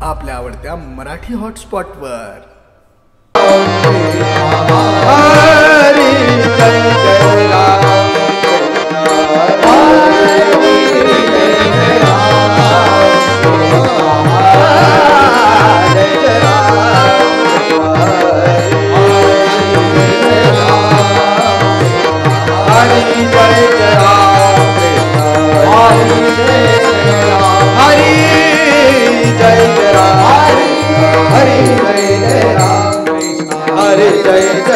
आपल्या आवडत्या मराठी हॉटस्पॉटवर.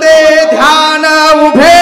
ते ध्यान उभे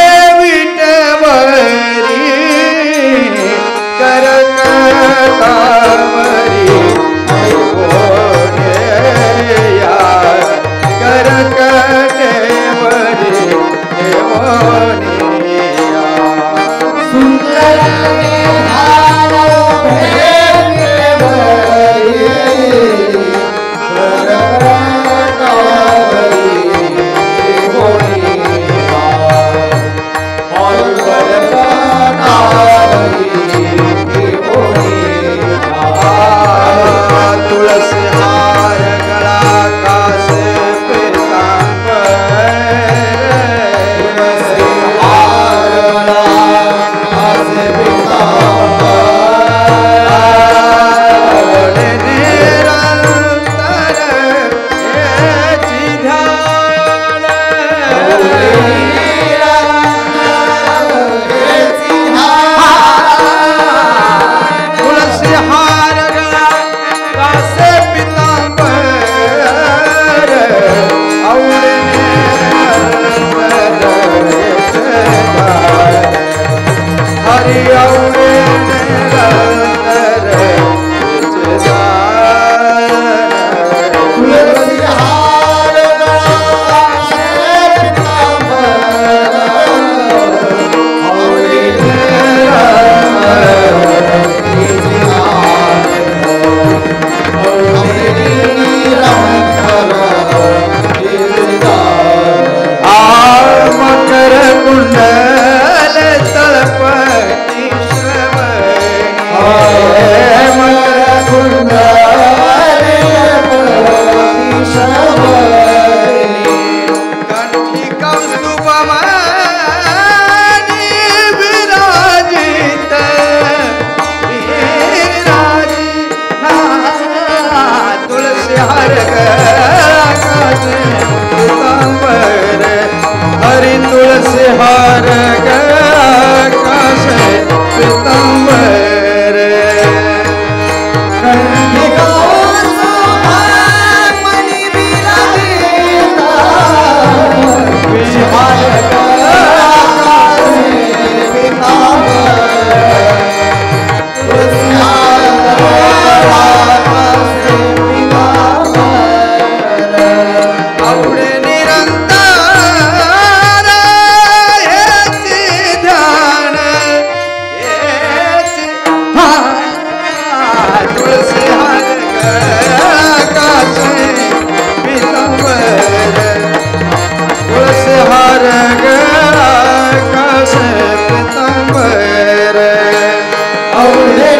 poder.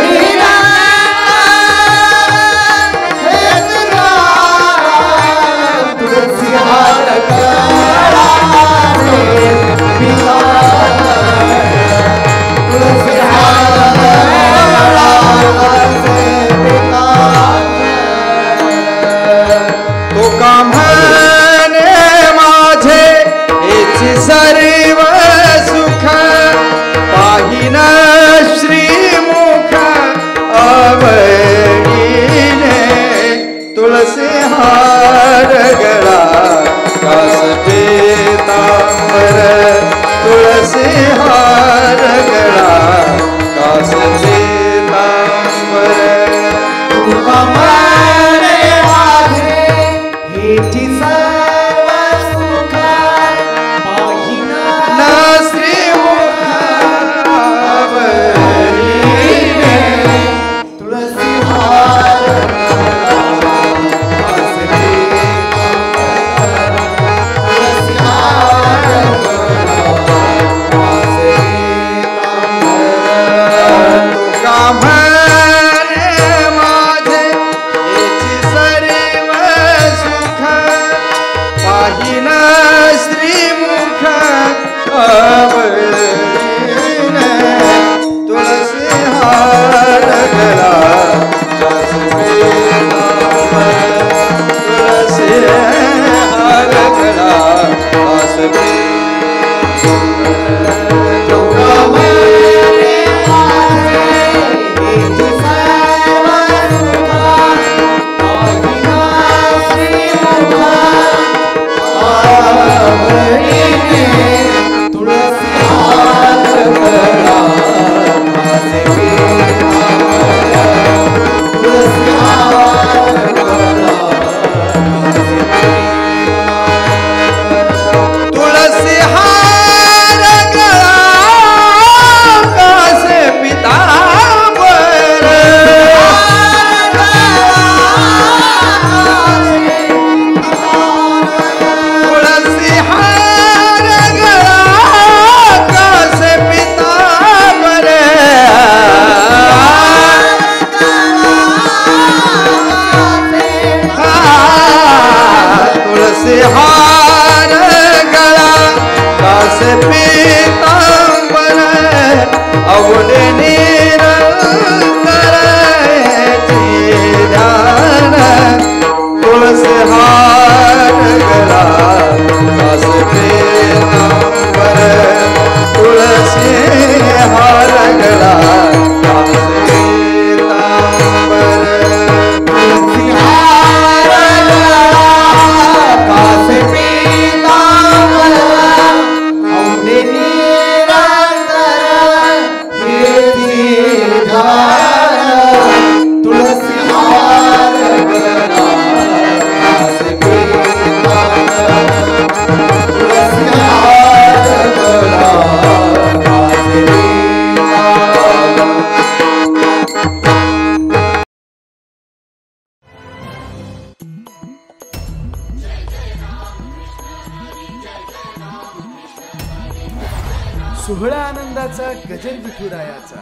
सोहळा आनंदाचा गजर विठुरायाचा.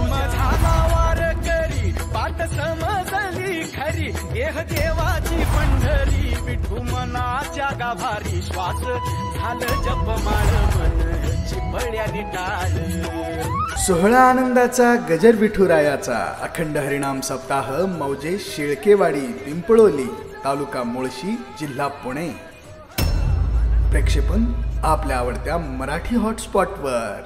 माझा वार करी पाठ समजली खरी एह देवाची पंढरी विठू मनाच्या गाभारी श्वास झालं जप माळ मन चिपळ्याने टाळ. सोहळा आनंदाचा गजर विठुरायाचा. अखंड हरिणाम सप्ताह मौजे शेळकेवाडी पिंपळोली तालुका मुळशी जिल्हा पुणे. प्रक्षेपण आपल्या आवडत्या मराठी हॉटस्पॉटवर